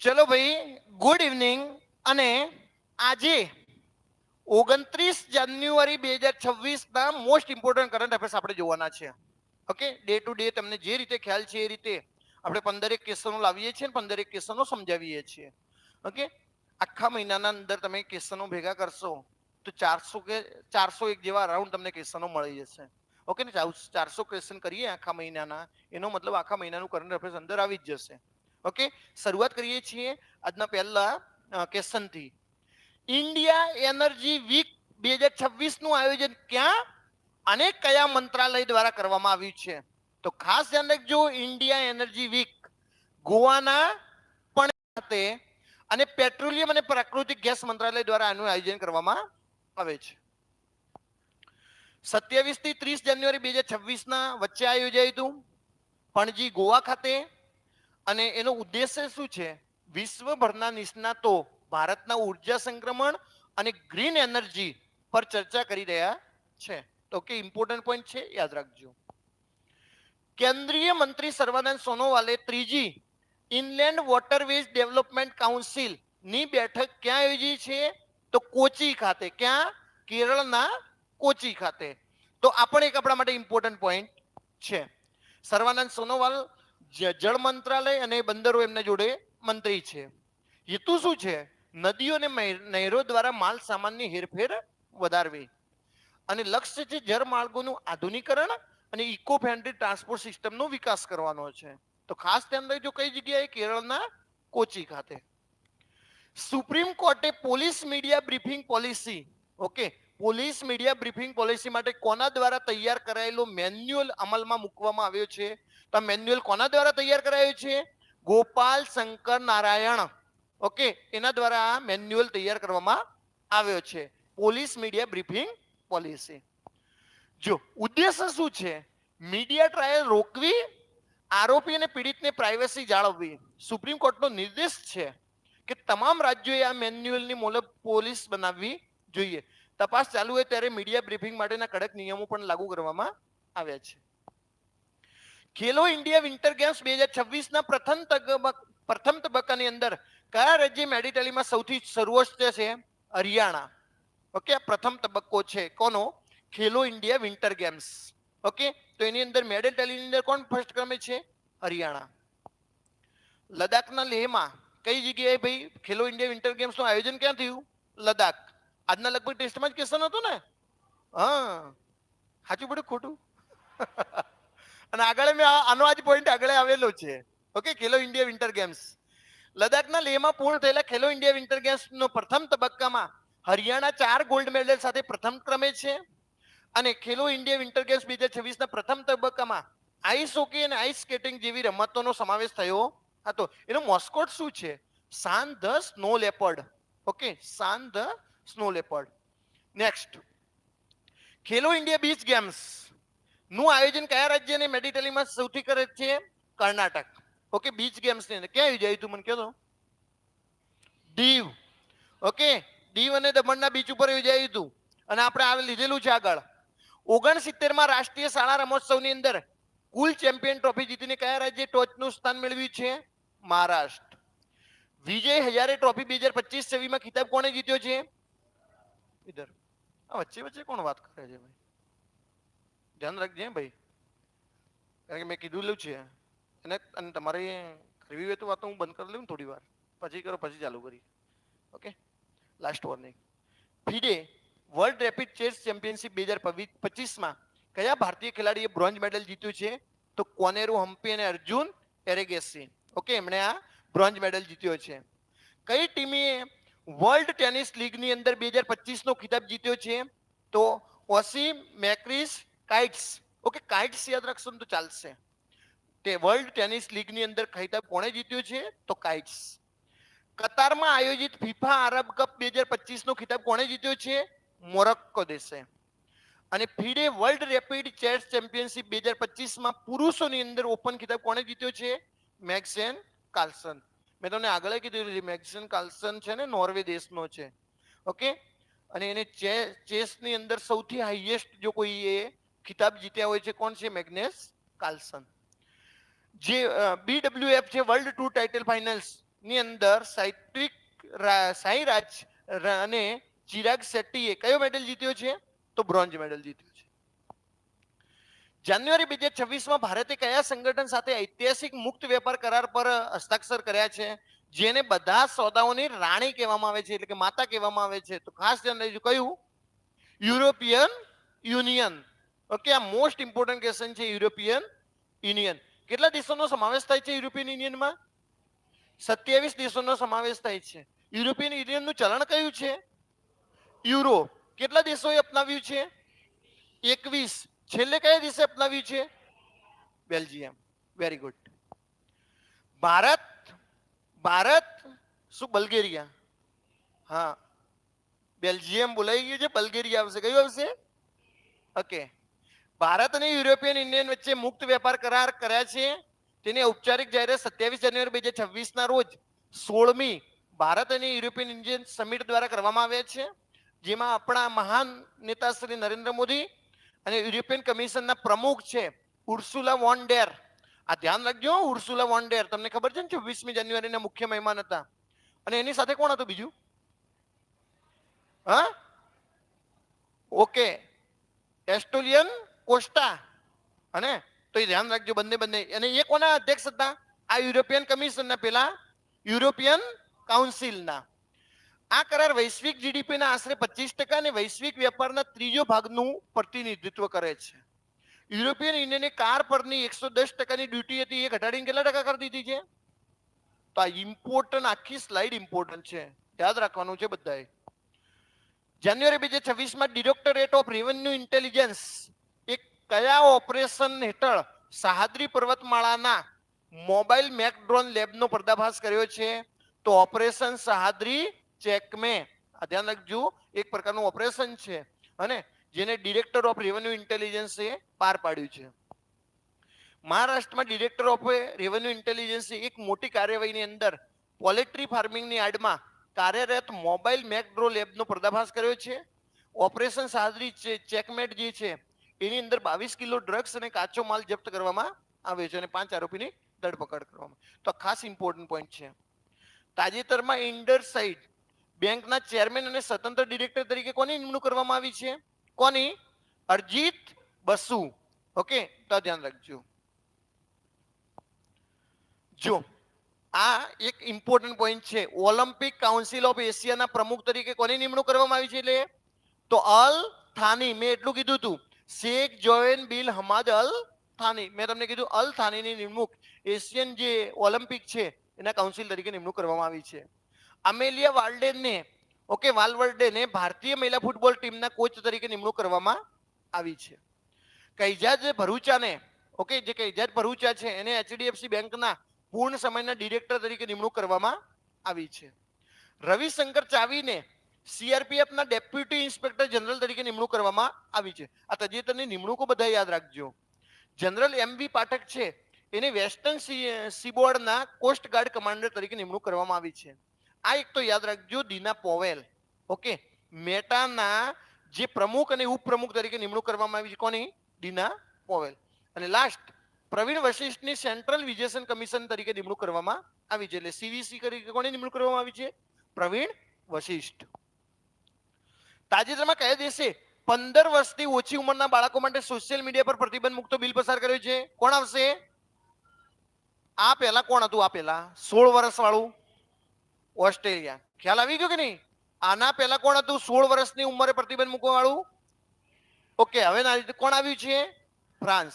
ચલો ભાઈ good evening અને આજે ઓગણત્રીસ જાન્યુઆરી બે હજાર છવ્વીસના મોસ્ટ ઇમ્પોર્ટન્ટ કરંટ અફેર્સ આપણે જોવાના છે. ઓકે ડે ટુ ડે તમને જે રીતે ખ્યાલ છે એ રીતે આપણે પંદરેક ક્વેશ્ચનો લાવીએ છીએ પંદરેક ક્વેશ્ચનો સમજાવીએ છીએ. ઓકે આખા મહિનાના અંદર તમે ક્વેશ્ચનો ભેગા કરશો, તો ચારસો કે ચારસો એક જેવા રાઉન્ડ તમને ક્વેશ્ચનો મળી જશે. ઓકે ને ચારસો ક્વેશ્ચન કરીએ આખા મહિનાના, એનો મતલબ આખા મહિનાનું કરંટ અફેર્સ અંદર આવી જ જશે. ઓકે? શરૂઆત કરીએ છીએ આજના પહેલા ક્વેશ્ચનથી ઇન્ડિયા એનર્જી વીક બે હજાર છવ્વીસનું આયોજન ક્યાં અને કયા મંત્રાલય દ્વારા કરવામાં આવ્યું છે? તો ખાસ ધ્યાન રાખજો ઇન્ડિયા એનર્જી વીક ગોવાના પણ ખાતે અને પેટ્રોલિયમ અને પ્રાકૃતિક ગેસ મંત્રાલય દ્વારા આનું આયોજન કરવામાં આવે છે. સત્યાવીસથી ત્રીસ જાન્યુઆરી બે હજાર છવ્વીસ ના વચ્ચે આ હતું. પણજી ગોવા ખાતે અને એનો ઉદ્દેશ્ય શું છે? વિશ્વભરના નિષ્ણાતો, ભારતના ઊર્જા સંક્રમણ અને ગ્રીન એનર્જી પર ચર્ચા કરી રહ્યા છે. તો કે ઇમ્પોર્ટન્ટ પોઈન્ટ છે, યાદ રાખજો. કેન્દ્રીય મંત્રી સર્વાનંદ સોનોવાલે ત્રીજી ઇનલેન્ડ વોટરવેઝ ડેવલપમેન્ટ કાઉન્સિલની બેઠક ક્યાં યોજી છે? તો કોચી ખાતે. ક્યાં? કેરળના કોચી ખાતે. તો આ પણ એક આપણા માટે ઇમ્પોર્ટન્ટ પોઈન્ટ છે. સર્વાનંદ સોનોવાલ જળ મંત્રાલય અને બંદરો એમના જોડે મંત્રી છે. હેતુ શું છે? નદીઓ અને નહેરો દ્વારા માલ સામાનની હેરફેર વધારવી. અને લક્ષ્ય છે જળમાર્ગોનું આધુનિકરણ અને ઇકો ફ્રેન્ડલી ટ્રાન્સપોર્ટ સિસ્ટમનો વિકાસ કરવાનો છે. તો ખાસ ધ્યાન રાખજો કઈ જગ્યાએ? કેરળના કોચી ખાતે. સુપ્રીમ કોર્ટે police media briefing policy, okay? Police media briefing policy માટે કોના દ્વારા તૈયાર કરાયેલો મેન્યુઅલ અમલમાં મૂકવામાં આવ્યો છે? તો મેન્યુઅલ કોના દ્વારા તૈયાર કરાયો છે? ગોપાલ શંકર નારાયણ. ઓકે, એના દ્વારા આ મેન્યુઅલ તૈયાર કરવામાં આવ્યો છે. Police media briefing policy. જો ઉદ્દેશ્ય શું છે? મીડિયા ટ્રાયલ રોકવી, આરોપી અને પીડિતને પ્રાઇવસી જાળવવી. સુપ્રીમ કોર્ટનો નિર્દેશ છે કે તમામ રાજ્યોએ આ મેન્યુઅલની મોલબ પોલીસ બનાવવી જોઈએ. તપાસ ચાલુ હોય ત્યારે મીડિયા બ્રીફિંગ માટેના કડક નિયમો પણ લાગુ કરવામાં આવ્યા છે. ખેલો ઇન્ડિયા વિન્ટર ગેમ્સ બે હજાર છવ્વીસના પ્રથમ પ્રથમ તબક્કાની અંદર કયા રાજ્ય મેડિટલીમાં સૌથી સર્વોચ્ચ છે? હરિયાણા. ઓકે, આ પ્રથમ તબક્કો છે. કોનો? Khelo India winter games okay, તો એની અંદર મેડલ ટેલીની અંદર કોણ ફર્સ્ટ ક્રમે છે? હરિયાણા. લદ્દાખના લેહમાં કઈ જગ્યાએ ભાઈ ખેલો ઇન્ડિયા વિન્ટર ગેમ્સનું આયોજન ક્યાં થયું? લદ્દાખ. આજના લગભગ ટેસ્ટમાં જ ક્વેશ્ચન હતો ને? હા. સાચું પડ્યું ખોટું? અને આગળ મેં આનો આજ પોઈન્ટ આગળ આવેલો છે. Okay Khelo India winter games. લદ્દાખના લેહમાં પૂર્ણ થયેલા ખેલો ઇન્ડિયા વિન્ટર ગેમ્સ નો પ્રથમ તબક્કામાં હરિયાણા ચાર ગોલ્ડ મેડલ સાથે પ્રથમ ક્રમે છે. અને ખેલો ઇન્ડિયા વિન્ટર ગેમ્સ બે હજાર છવ્વીસના પ્રથમ તબક્કામાં આઈસ હોકી અને આઈસ સ્કેટિંગ જેવી રમતોનો સમાવેશ થયો હતો. એનો મોસ્કોટ શું છે? Shaan the snow leopard okay Shaan the snow leopard next Khelo India beach ગેમ્સનું આયોજન કયા રાજ્ય અને મેડિટેલીમાં સૌથી કરે છે? કર્ણાટક. ઓકે બીચ ગેમ્સની અંદર. ક્યાં યોજાયું હતું મને કહો તો? દીવ. ઓકે દીવ અને દમણના બીચ ઉપર યોજાયું હતું. અને આપણે આ લીધેલું છે આગળ. ઓગણસિત્તેરમાં રાષ્ટ્રીય શાળા રમોત્સવની અંદર કુલ ચેમ્પિયન ટ્રોફી જીતીને કયા રાજ્યે ટોચનું સ્થાન મેળવ્યું છે? મહારાષ્ટ્ર. વિજય હજારે ટ્રોફી બે હજાર પચીસ સેવીમાં ખિતાબ કોણે જીત્યો છે? ઇધર આ વચ્ચે વચ્ચે કોણ વાત કરે છે ભાઈ? ધ્યાન રાખજે ભાઈ. કારણ કે મેં કીધું છે. અને અને તમારે કરવી હોય તો વાતો હું બંધ કરી લઉં થોડી વાર પછી કરો, પછી ચાલુ કરી okay? Last warning FIDE world rapid chess championship બે હજાર પચીસમાં કયા ભારતીય ખેલાડીએ બ્રોન્ઝ મેડલ જીત્યું છે? તો કોનેરુ હમ્પી અને અર્જુન, એરેગેસી. ઓકે? એમણે આ બ્રોન્ઝ મેડલ જીત્યો છે. કઈ ટીમે વર્લ્ડ ટેનિસ લીગની અંદર બે હજાર પચીસનો ખિતાબ જીત્યો છે. તો ઓસી મેક્રિસ કાઇટ્સ. ઓકે, કાઇટ્સ યાદ રાખશો તો ચાલશે. તે વર્લ્ડ ટેનિસ લીગની અંદર ખિતાબ કોણે જીત્યો છે? તો કાઇટ્સ. કતારમાં આયોજિત ફિફા આરબ કપ બે હજાર પચીસનો ખિતાબ કોણે જીત્યો છે? મોરોક્કો દેશે. અને FIDE world rapid chess championship બે હજાર પચીસમાં પુરુષોની અંદર ઓપન ખિતાબ કોણે જીત્યો છે? મેક્સેન કાર્લસન. મેં તમને આગળ કીધું છે મેક્સન કાર્લસન છે ને, નોર્વે દેશનો છે. ઓકે? અને એને ચેસની અંદર સૌથી હાઈએસ્ટ જો કોઈ એ ખિતાબ જીત્યા હોય છે, કોણ છે? મેગ્નેસ કાર્લસન. જે બીડબ્લ્યુએફ છે વર્લ્ડ ટુ ટાઇટલ ફાઇનલ્સની અંદર સાઇટ્રિક સાંઈરાજ અને ચિરાગ શેટ્ટીએ કયો મેડલ જીત્યો છે? તો બ્રોન્ઝ મેડલ જીત્યો. જાન્યુઆરી બે હજાર છવ્વીસમાં ભારતે કયા સંગઠન સાથે ઐતિહાસિક મુક્ત વેપાર કરાર પર હસ્તાક્ષર કર્યા છે? જેને બધા સોદાઓની રાણી કહેવામાં આવે છે, એટલે કે માતા કહેવામાં આવે છે. તો ખાસ ધ્યાન રહેજો કયું? European Union. ઓકે, આ મોસ્ટ ઇમ્પોર્ટન્ટ ક્વેશ્ચન છે યુરોપિયન યુનિયન. કેટલા દેશોનો સમાવેશ થાય છે યુરોપિયન યુનિયનમાં? સત્યાવીસ દેશોનો સમાવેશ થાય છે. યુરોપિયન યુનિયનનું ચલણ કયું છે? યુરો. કેટલા દેશોએ અપનાવ્યું છે? એકવીસ. છેલ્લે કયા દિવસે અપનાવ્યું છે? Belgium. Very good Bharat Bharat, શું, બલ્ગેરિયા? હા. બેલ્જિયમ બોલાઈ ગયું છે, બલ્ગેરિયા આવશે. કયું આવશે? ઓકે ભારત અને યુરોપિયન યુનિયન વચ્ચે મુક્ત વેપાર કરાર કર્યા છે. તેની ઔપચારિક જાહેરાત સત્યાવીસ જાન્યુઆરી બે હજાર છવ્વીસ ના રોજ સોળમી ભારત અને યુરોપિયન યુનિયન સમિટ દ્વારા કરવામાં આવ્યા છે. જેમાં આપણા મહાન નેતા શ્રી નરેન્દ્ર મોદી અને યુરોપિયન કમિશનના પ્રમુખ છે ઉર્સુલા વોન્ડેર. આ ધ્યાન રાખજો ઉર્સુલા વોન્ડેર. તમને ખબર છે ને છવ્વીસમી જાન્યુઆરીના મુખ્ય મહેમાન હતા. અને એની સાથે કોણ હતું બીજું? હા? ઓકે. Estonian Costa. અને તો એ ધ્યાન રાખજો બંને બંને. અને એ કોના અધ્યક્ષ હતા? આ યુરોપિયન કમિશનના પેલા યુરોપિયન કાઉન્સિલના. આ કરાર વૈશ્વિક જીડીપીના આશરે પચીસ ટકા અને વૈશ્વિક વેપારના ત્રીજો ભાગનું પ્રતિનિધિત્વ કરે છે. યુરોપિયન યુનિયને કાર પરની એકસો દસ ટકાની ડ્યુટી હતી, એ ઘટાડીને કેટલા ટકા કરી દીધી છે? તો આ ઇમ્પોર્ટન્ટ આખી સ્લાઇડ ઇમ્પોર્ટન્ટ છે. યાદ રાખવાનું છે બધાએ. જાન્યુઆરી બે હજાર છવ્વીસમાં ડિરેક્ટરેટ ઓફ રેવન્યુ ઇન્ટેલિજન્સ એક કયા ઓપરેશન હેઠળ સહાદ્રી પર્વતમાળાના મોબાઈલ મેકડ્રોન લેબનો પર્દાફાશ કર્યો છે? તો ઓપરેશન સહાદ્રી ચેકમે આ ધ્યાન રાખજો, એક પ્રકારનું ઓપરેશન છે અને જેને ડિરેક્ટર ઓફ રેવન્યુ ઇન્ટેલિજન્સે પાર પાડ્યું છે. મહારાષ્ટ્રમાં ડિરેક્ટર ઓફ રેવન્યુ ઇન્ટેલિજન્સે એક મોટી કાર્યવાહીની અંદર પોલેટ્રી ફાર્મિંગની આડમાં કાર્યરત મોબાઈલ મેકડ્રો લેબનો પર્દાફાશ કર્યો છે. ઓપરેશન સાદરી ચેકમેટ જે છે, એની અંદર બાવીસ કિલો ડ્રગ્સ અને કાચો માલ જપ્ત કરવામાં આવ્યો છે અને પાંચ આરોપીની ધરપકડ કરવામાં. તો ખાસ ઇમ્પોર્ટન્ટ પોઈન્ટ છે. તાજેતરમાં ઇન્ડર સાઇડ બેંકના ચેરમેન અને સ્વતંત્ર ડિરેક્ટર તરીકે કોની નિમણૂક કરવામાં આવી છે? કોની? અરજીત બસુ. ઓકે, તો ધ્યાન રાખજો. જો, આ એક ઇમ્પોર્ટન્ટ પોઈન્ટ છે. ઓલિમ્પિક કાઉન્સિલ ઓફ એશિયાના પ્રમુખ તરીકે કોની નિમણૂક કરવામાં આવી છે એટલે? તો અલ થાની, મેં એટલું કીધું હતું. Sheikh Joaan bin Hamad Al Thani. મેં તમને કીધું અલ થાનીની નિમણૂક. એશિયન જે ઓલિમ્પિક છે, એના કાઉન્સિલ તરીકે નિમણૂક કરવામાં આવી છે. અમેલિયા વાલ્ડેનને ઓકે વાલવર્ડેને ભારતીય મહિલા ફૂટબોલ ટીમના કોચ તરીકે નિમણૂક કરવામાં આવી છે. કૈજાજ ભરૂચાને ઓકે જે કૈજાજ ભરૂચા છે, એને એચડીએફસી બેંકના પૂર્ણ સમયના ડિરેક્ટર તરીકે નિમણૂક કરવામાં આવી છે. રવિશંકર ચાવીને સીઆરપીએફના ડેપ્યુટી ઇન્સ્પેક્ટર જનરલ તરીકે નિમણૂક કરવામાં આવી છે. આ તજેતરની નિમણૂકો બધા યાદ રાખજો. જનરલ એમ બી પાઠક છે, એને વેસ્ટર્ન સીબોર્ડના કોસ્ટ ગાર્ડ કમાન્ડર તરીકે નિમણૂક કરવામાં આવી છે. આ એક તો યાદ રાખજો દીના પોવેલ, ઓકે? મેટાના જે પ્રમુખ અને ઉપપ્રમુખ તરીકે નિમણૂક કરવામાં આવી છે, કોની? Dina Powell. અને લાસ્ટ પ્રવીણ વશિષ્ઠની સેન્ટ્રલ વિજેશન કમિશન તરીકે નિમણૂક કરવામાં આવી છે. એટલે સીવીસી તરીકે કોની નિમણૂક કરવામાં આવી છે? પ્રવીણ વશિષ્ઠ. તાજેતરમાં કયા દેશે પંદર વર્ષથી ઓછી ઉંમરના બાળકો માટે સોશિયલ મીડિયા પર પ્રતિબંધ મુક્તો બિલ પસાર કર્યો છે? કોણ આવશે? આ પહેલા કોણ હતું આ પહેલા સોળ વર્ષ વાળું ઓસ્ટ્રેલિયા. ખ્યાલ આવી ગયો કે નહીં? આના પહેલા કોણ હતું? સોળ વર્ષની ઉંમરે પ્રતિબંધ મૂકવા વાળું ઓકે, હવે કોણ આવ્યું છે? ફ્રાન્સ.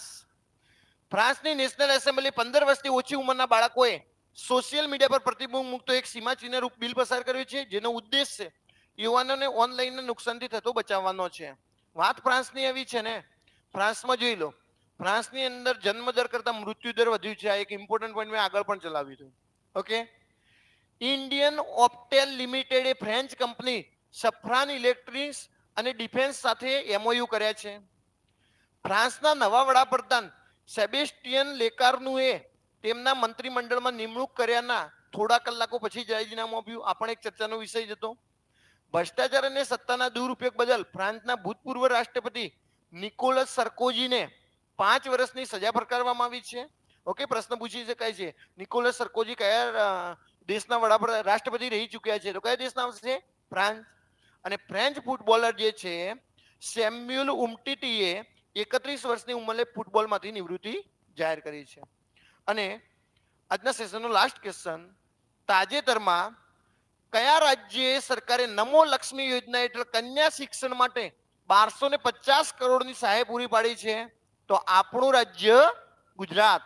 ફ્રાન્સની નેશનલ એસેમ્બલી પંદર વર્ષથી ઓછી ઉંમરના બાળકોએ સોશિયલ મીડિયા પર પ્રતિબંધ મૂકતો એક સીમાચિહ્ન રૂપ બિલ પસાર કર્યો છે, જેનો ઉદ્દેશ છે યુવાનોને ઓનલાઈન નુકસાનથી થતો બચાવવાનો છે. વાત ફ્રાન્સની એવી છે ને? ફ્રાન્સમાં જોઈ લો. ફ્રાન્સની અંદર જન્મ દર કરતા મૃત્યુ વધ્યું છે. આ એક ઇમ્પોર્ટન્ટ પોઈન્ટ મેં આગળ પણ ચલાવ્યું હતું. Okay? Indian Optel limited French company Safran electrics અને ડિફેન્સ સાથે એમઓયુ કર્યા છે. ફ્રાન્સના નવા વડાપ્રધાન સેબેસ્ટિયન લેકારનુએ તેમના મંત્રીમંડળમાં નિમણૂક કર્યાના થોડા કલાકો પછી રાજીનામું આપ્યું. આ પણ એક ચર્ચાનો વિષય હતો. ભ્રષ્ટાચાર અને સત્તાના દુરુપયોગ બદલ ફ્રાન્સના ભૂતપૂર્વ રાષ્ટ્રપતિ નિકોલસ સરકોજીને પાંચ વર્ષની સજા ફરકારવામાં આવી છે. ઓકે, પ્રશ્ન પૂછી શકાય છે. નિકોલસ સરકોજી કયા દેશના વડાપ્રધાન રાષ્ટ્રપતિ રહી ચૂક્યા છે. તો કયા દેશના આવશે? ફ્રાન્સ. અને ફ્રેન્ચ ફૂટબોલર જે છે સેમ્યુઅલ ઉમટીટીએ એકત્રીસ વર્ષની ઉંમરે ફૂટબોલમાંથી નિવૃત્તિ જાહેર કરી છે. અને આજના સેશનનો લાસ્ટ ક્વેશ્ચન તાજેતરમાં કયા રાજ્યએ સરકારે નમો લક્ષ્મી યોજના હેઠળ કન્યા શિક્ષણ માટે બારસો ને પચાસ કરોડની સહાય પૂરી પાડી છે? તો આપણું રાજ્ય ગુજરાત.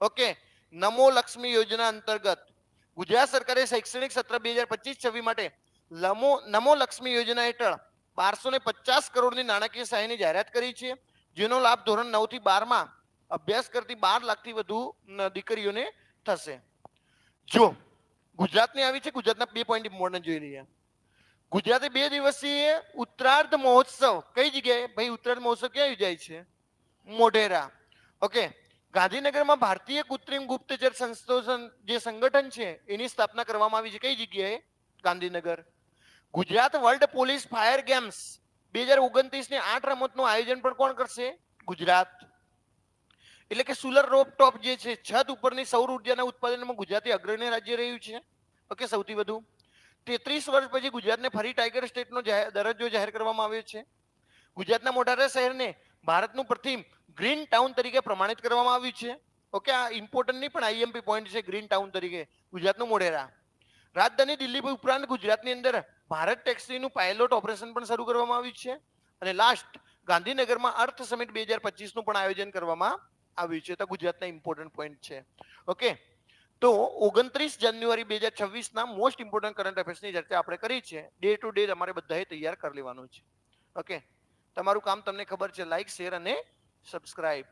ઓકે. નમો લક્ષ્મી યોજના અંતર્ગત ગુજરાત સરકારે શૈક્ષણિક સત્ર બે હજાર પચીસ છવ્વીસ માટે લમો, નમો લક્ષ્મી યોજના હેઠળ બારસો ને પચાસ કરોડની નાણાકીય સહાયની જાહેરાત કરી છે, જેનો લાભ ધોરણ નવથી બારમાં અભ્યાસ કરતી બાર લાખથી વધુ દીકરીઓને થશે. જો, ગુજરાતની આવી છે, ગુજરાતના બે પોઈન્ટ ઇમ્પોર્ટન્ટ જોઈ રહ્યા ગુજરાતે બે દિવસીય ઉત્તરાર્ધ મહોત્સવ કઈ જગ્યાએ? ભાઈ, ઉત્તરાર્ધ મહોત્સવ ક્યાં યોજાય છે? મોઢેરા. ઓકે ગાંધીનગરમાં ભારતીય કૃત્રિમ ગુપ્તચર સંશોધન જે સંગઠન છે, એની સ્થાપના કરવામાં આવી છે. કઈ જગ્યાએ? Gandhinagar. Gujarat world police fire games બે હજાર ઓગણત્રીસની આઠ રમતનું આયોજન પણ કોણ કરશે? ગુજરાત. એટલે કે સોલર રોપ ટોપ જે છે, છત ઉપરની સૌર ઉર્જાના ઉત્પાદનમાં ગુજરાતી અગ્રણી રાજ્ય રહ્યું છે. ઓકે, સૌથી વધુ. તેત્રીસ વર્ષ પછી ગુજરાતને ફરી ટાઈગર સ્ટેટનો દરજ્જો જાહેર કરવામાં આવ્યો છે. ગુજરાતના મોઢેરા શહેરને ભારતનું પ્રથમ ગ્રીન ટાઉન તરીકે પ્રમાણિત કરવામાં આવ્યું છે. ઓકે, આ ઇમ્પોર્ટન્ટ નહીં પણ આઈએમપી પોઈન્ટ છે ગ્રીન ટાઉન તરીકે, ગુજરાતનું મોઢેરા. રાજધાની દિલ્હી ઉપરાંત ગુજરાતની અંદર ભારત ટેક્સીનું પાયલોટ ઓપરેશન પણ શરૂ કરવામાં આવ્યું છે અને લાસ્ટ ગાંધીનગરમાં અર્થ સમિટ બે હજાર પચીસનું પણ આયોજન કરવામાં આવ્યું છે. તો ગુજરાતના ઇમ્પોર્ટન્ટ પોઈન્ટ છે. ઓકે, તો ઓગણત્રીસ જાન્યુઆરી બે હજાર છવ્વીસના મોસ્ટ ઇમ્પોર્ટન્ટ કરંટ અફેર્સની ચર્ચા આપણે કરી છે. ડે ટુ ડે તમારે બધાએ તૈયાર કરી લેવાનું છે. ઓકે, તમારું કામ તમને ખબર છે લાઈક શેર અને subscribe.